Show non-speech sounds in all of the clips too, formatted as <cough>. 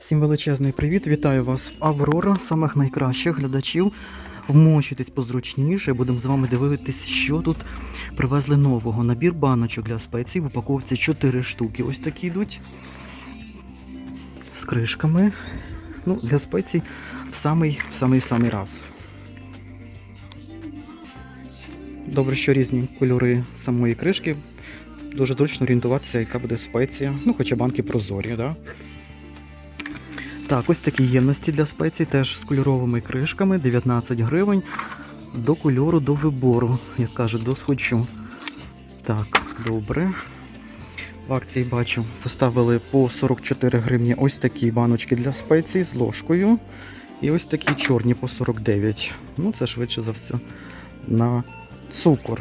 Всім величезний привіт! Вітаю вас в Аврора, самих найкращих глядачів. Вмочуйтесь позручніше, будемо з вами дивитись, що тут привезли нового. Набір баночок для спецій в упаковці 4 штуки. Ось такі йдуть з кришками. Ну, для спецій в самий, в самий, в самий раз. Добре, що різні кольори самої кришки. Дуже зручно орієнтуватися, яка буде спеція. Ну, хоча банки прозорі, да? Так, ось такі ємності для спецій, теж з кольоровими кришками, 19 гривень. До кольору, до вибору, як кажуть, до схочу. Так, добре. В акції бачу, поставили по 44 гривні ось такі баночки для спецій з ложкою. І ось такі чорні по 49. Ну, це швидше за все на цукор.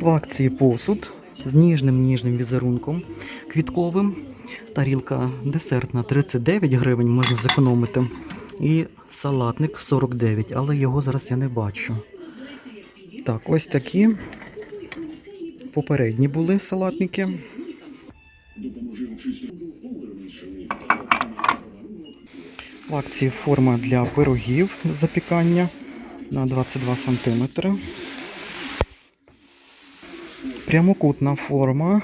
В акції посуд з ніжним ніжним візерунком квітковим. Тарілка десертна 39 гривень можна зекономити. І салатник 49, але його зараз я не бачу. Так, ось такі попередні були салатники. В акції форма для пирогів запікання на 22 см. Прямокутна форма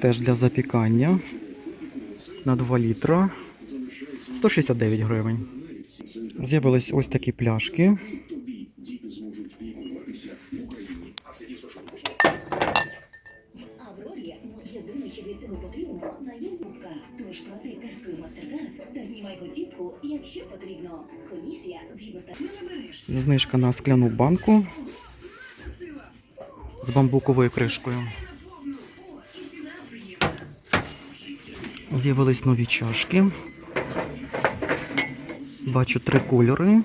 теж для запікання на 2 літра 169 гривень. З'явились ось такі пляшки. Знижка на скляну банку з бамбуковою кришкою. З'явились нові чашки. Бачу три кольори.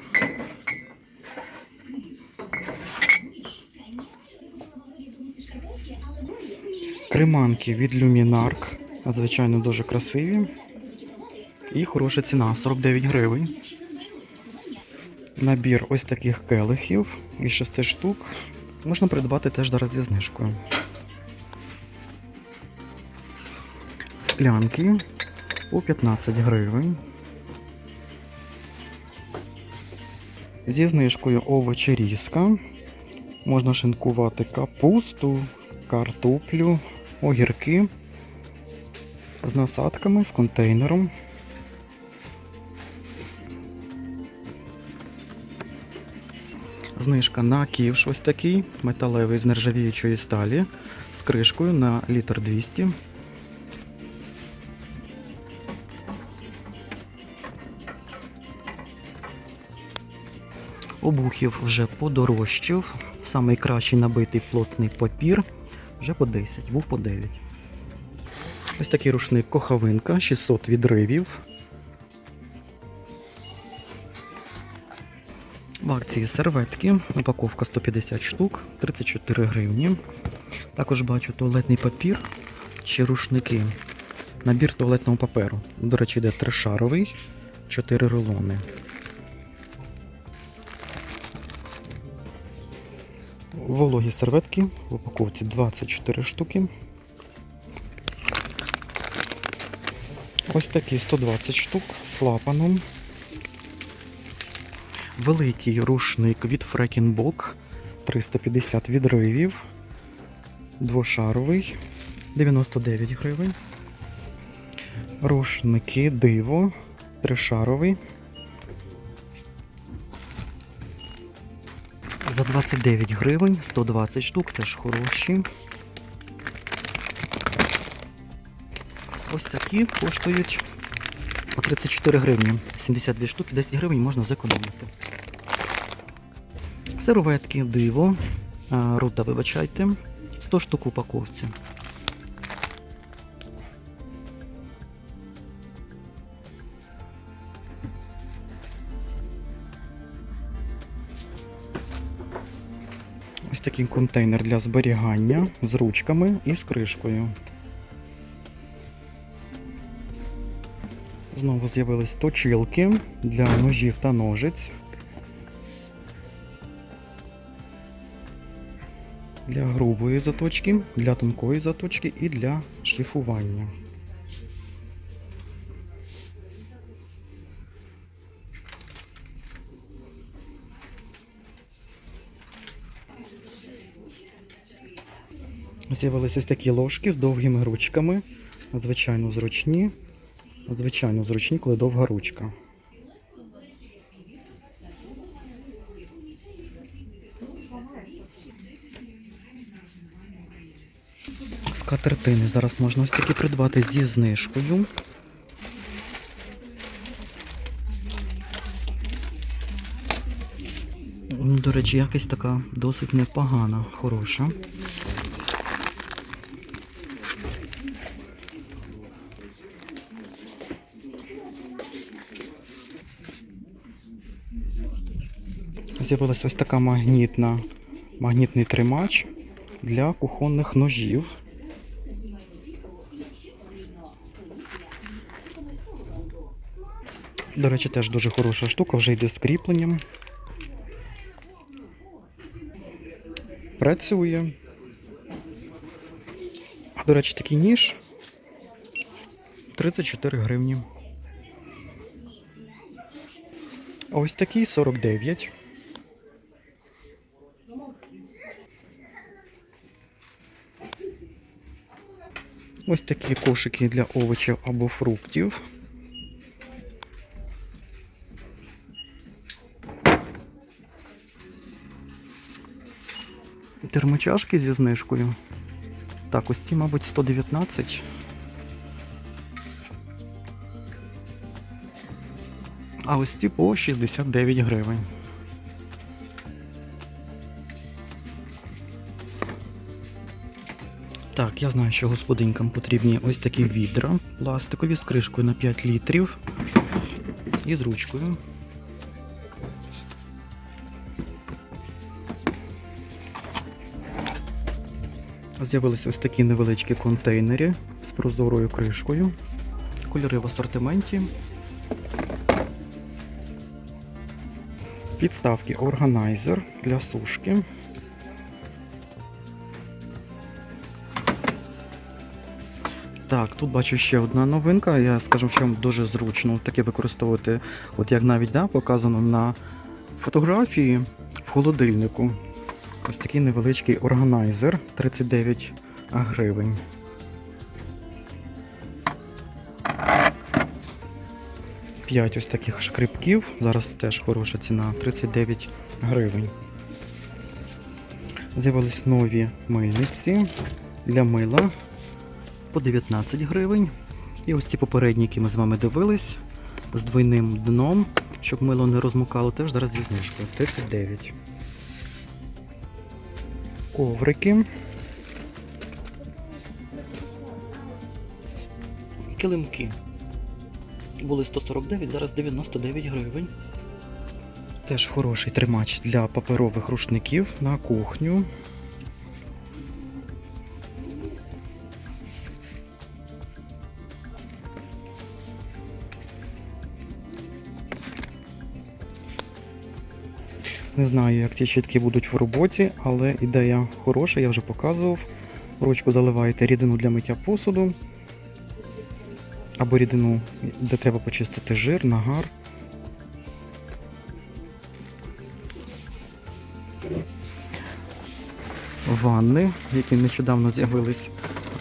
Креманки від Luminark. Надзвичайно дуже красиві. І хороша ціна 49 гривень. Набір ось таких келихів із 6 штук. Можна придбати теж зараз зі знижкою. Склянки по 15 гривень. Зі знижкою овочі різка. Можна шинкувати капусту, картоплю, огірки з насадками, з контейнером. Знижка на ківш ось такий, металевий з нержавіючої сталі, з кришкою на літр 200. Обухів вже подорожчав. Самий кращий набитий плотний папір вже по 10, був по 9. Ось такий рушник кохавинка, 600 відривів. В акції серветки, упаковка 150 штук, 34 гривні. Також бачу туалетний папір чи рушники. Набір туалетного паперу. До речі, йде трешаровий, 4 рулони. Вологі серветки в упаковці 24 штуки. Ось такі 120 штук з клапаном. Великий рушник від Фрекінбок 350 відривів. Двошаровий 99 гривень. Рушники диво тришаровий. За 29 гривень 120 штук, теж хороші. Ось такі коштують по 34 гривні. 72 штуки, 10 гривень можна зекономити. Серветки, диво, рута, вибачайте, 100 штук упаковці. Ось такий контейнер для зберігання з ручками і з кришкою. Знову з'явились точилки для ножів та ножиць. Для грубої заточки, для тонкої заточки і для шліфування. З'явилися такі ложки з довгими ручками. Надзвичайно зручні. Надзвичайно зручні, коли довга ручка. Скатертини зараз можна ось такі придбати зі знижкою. До речі, якась така досить непогана, хороша. З'явилася ось така магнітна, магнітний тримач для кухонних ножів. До речі, теж дуже хороша штука, вже йде з кріпленням. Працює. До речі, такий ніж 34 гривні. Ось такий 49. Ось такі кошики для овочів або фруктів. Термочашки зі знижкою. Так, ось ці, мабуть, 119. А ось ці по 69 гривень. Так, я знаю, що господинькам потрібні ось такі відра пластикові з кришкою на 5 літрів і з ручкою. З'явилися ось такі невеличкі контейнери з прозорою кришкою. Кольори в асортименті. Підставки органайзер для сушки. Так, тут бачу ще одна новинка. Я скажу, в чому дуже зручно таке використовувати, от як навіть да, показано на фотографії в холодильнику. Ось такий невеличкий органайзер 39 гривень. П'ять ось таких шкрипків. Зараз теж хороша ціна 39 гривень. З'явились нові мильниці для мила по 19 гривень. І ось ці попередні, які ми з вами дивились, з двойним дном, щоб мило не розмокало, теж зараз зі знижкою 39. Коврики. Килимки. Були 149, зараз 99 гривень. Теж хороший тримач для паперових рушників на кухню. Не знаю, як ці щітки будуть в роботі, але ідея хороша, я вже показував. Ручку заливаєте рідину для миття посуду. Або рідину, де треба почистити жир, нагар. Ванни, які нещодавно з'явились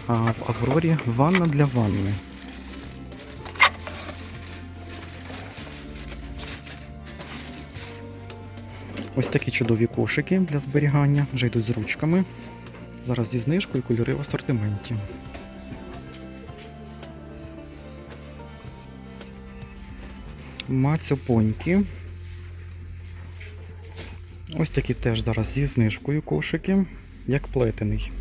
в Аврорі. Ванна для ванни. Ось такі чудові кошики для зберігання, вже йдуть з ручками. Зараз зі знижкою кольори в асортименті. Мацьопоньки. Ось такі теж зараз зі знижкою кошики, як плетений.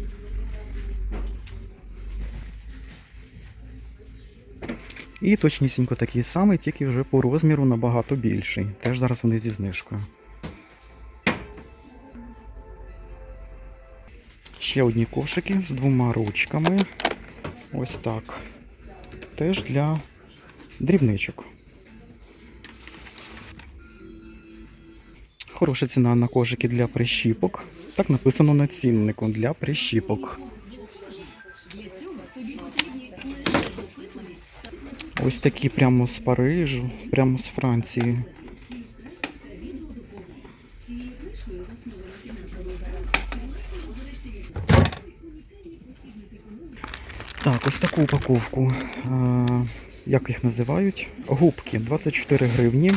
І точнісінько такий самий, тільки вже по розміру набагато більший. Теж зараз вони зі знижкою. Ще одні кошики з двома ручками. Ось так. Теж для дрібничок. Хороша ціна на кошики для прищіпок. так написано на ціннику для прищіпок. Ось такі прямо з Парижу, прямо з Франції. Так, ось таку упаковку. Як їх називають? Губки 24 гривні,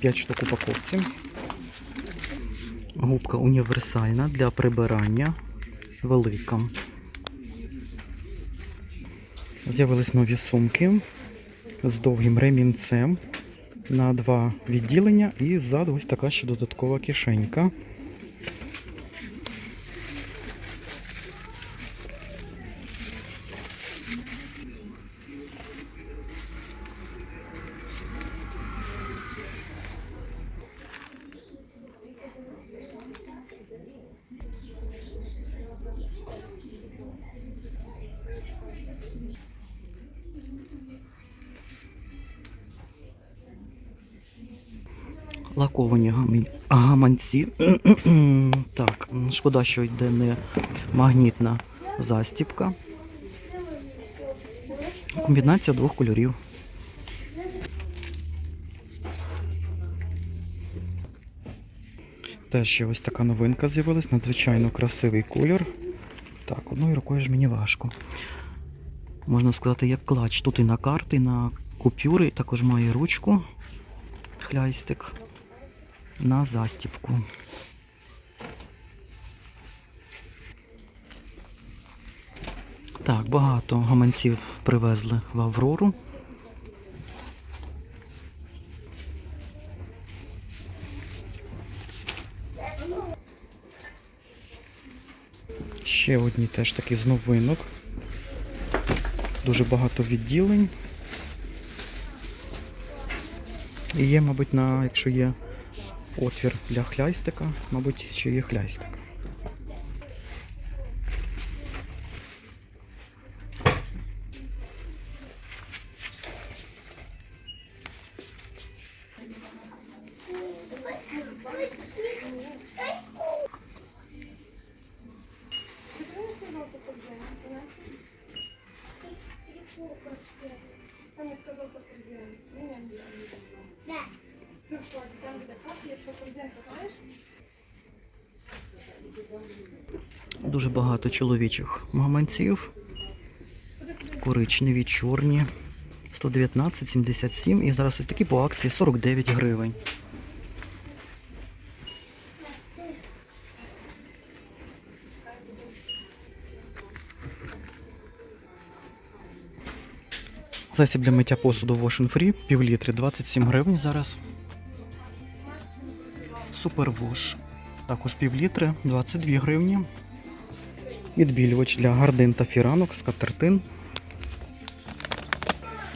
5 штук упаковці. Губка універсальна для прибирання. Велика. З'явились нові сумки з довгим ремінцем на два відділення і ззаду ось така ще додаткова кишенька. Лаковані гаманці. <clears throat> так, шкода, що йде не магнітна застіпка. Комбінація двох кольорів. Теж ще ось така новинка з'явилась, надзвичайно красивий колір. Так, одною рукою ж мені важко. Можна сказати, як клач. Тут і на карти, і на купюри, також має ручку, хляйстик на застіпку. Так, багато гаманців привезли в Аврору. Ще одні теж такі з новинок. Дуже багато відділень. І є, мабуть, на, якщо є отвір для хляйстика, мабуть, чи є хляйстик. Дуже багато чоловічих гаманців. Коричневі, чорні. 119, 77 і зараз ось такі по акції 49 гривень. Засіб для миття посуду Wash Free, пів літри 27 гривень зараз. Супер Wash. Також пів літри 22 гривні. Відбілювач для гардин та фіранок, скатертин.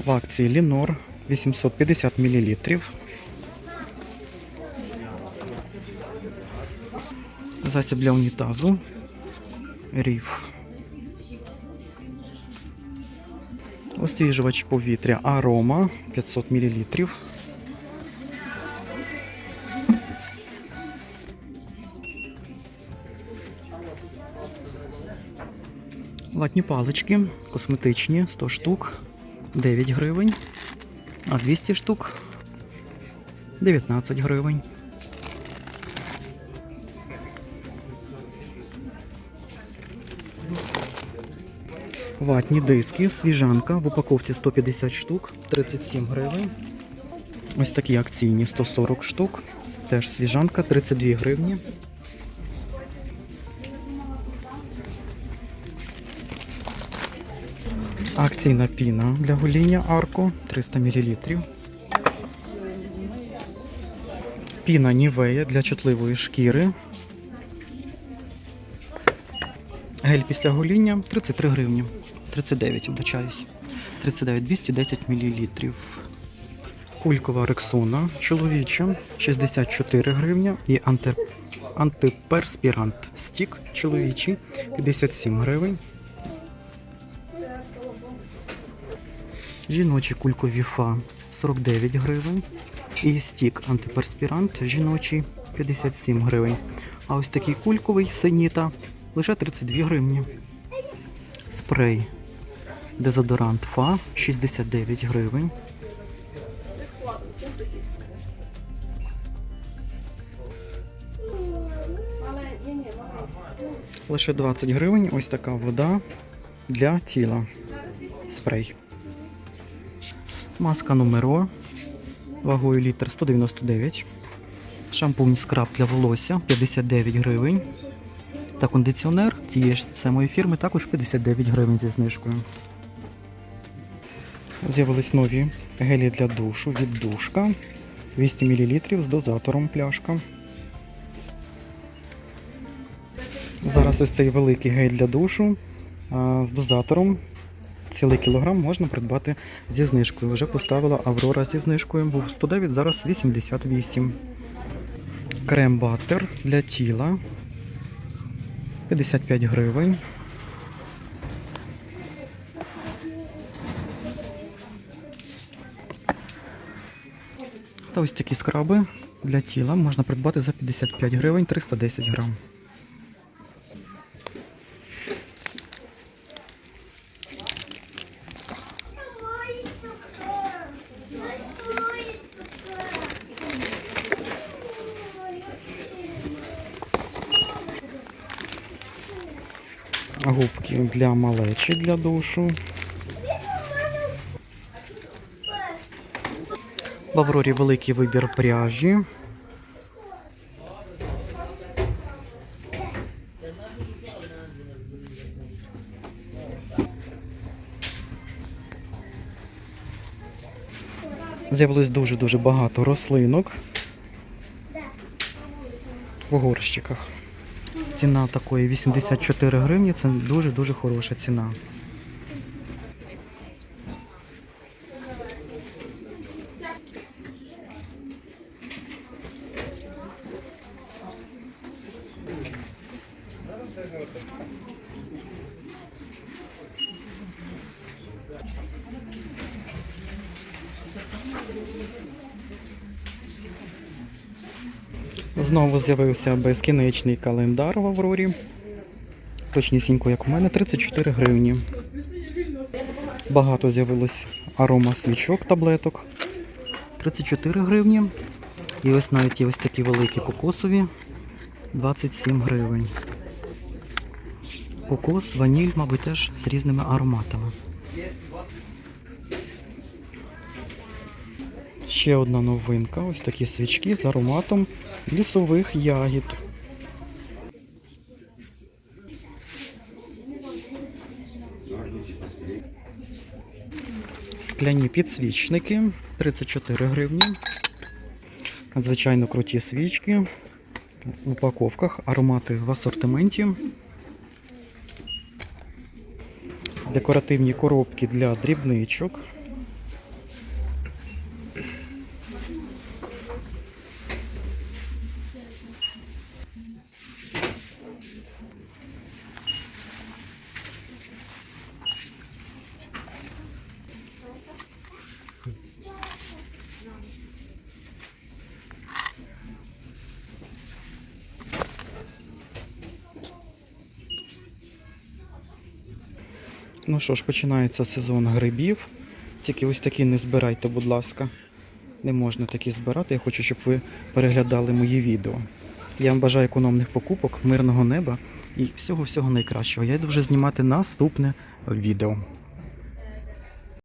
В акції Лінор 850 мл. Засіб для унітазу. Ріф. Освіжувач повітря Арома 500 мл. Ватні палички косметичні 100 штук 9 гривень, а 200 штук 19 гривень. Ватні диски, свіжанка в упаковці 150 штук, 37 гривень. Ось такі акційні 140 штук. Теж свіжанка 32 гривні. Акційна піна для гоління Арко 300 мл. Піна Нівея для чутливої шкіри. Гель після гоління 33 гривні. 39, вибачаюсь. 39 210 мл. Кулькова рексона чоловіча 64 гривня і анти... антиперспірант стік чоловічий 57 гривень. Жіночі кулькові фа 49 гривень. І стік антиперспірант жіночий 57 гривень. А ось такий кульковий синіта лише 32 гривні. Спрей. Дезодорант Фа 69 гривень. Лише 20 гривень. Ось така вода для тіла. Спрей. Маска Нумеро вагою літр 199. Шампунь скраб для волосся 59 гривень. Та кондиціонер цієї ж самої фірми також 59 гривень зі знижкою. З'явились нові гелі для душу від душка 200 мл з дозатором пляшка. Зараз ось цей великий гель для душу з дозатором. Цілий кілограм можна придбати зі знижкою. Вже поставила Аврора зі знижкою. Був 109, зараз 88. Крем баттер для тіла 55 гривень. Та ось такі скраби для тіла можна придбати за 55 гривень 310 грам. Для малечі для душу. В Аврорі великий вибір пряжі. З'явилось дуже-дуже багато рослинок в горщиках. Ціна такої 84 гривні це дуже-дуже хороша ціна. Знову з'явився безкінечний календар в Аврорі. Точнісінько, як у мене, 34 гривні. Багато з'явилось арома свічок, таблеток. 34 гривні. І ось навіть є ось такі великі кокосові. 27 гривень. Кокос, ваніль, мабуть, теж з різними ароматами. Ще одна новинка. Ось такі свічки з ароматом лісових ягід. Скляні підсвічники 34 гривні. Звичайно круті свічки. В упаковках аромати в асортименті. Декоративні коробки для дрібничок. Ну що ж, починається сезон грибів. Тільки ось такі не збирайте, будь ласка. Не можна такі збирати. Я хочу, щоб ви переглядали мої відео. Я вам бажаю економних покупок, мирного неба і всього-всього найкращого. Я йду вже знімати наступне відео.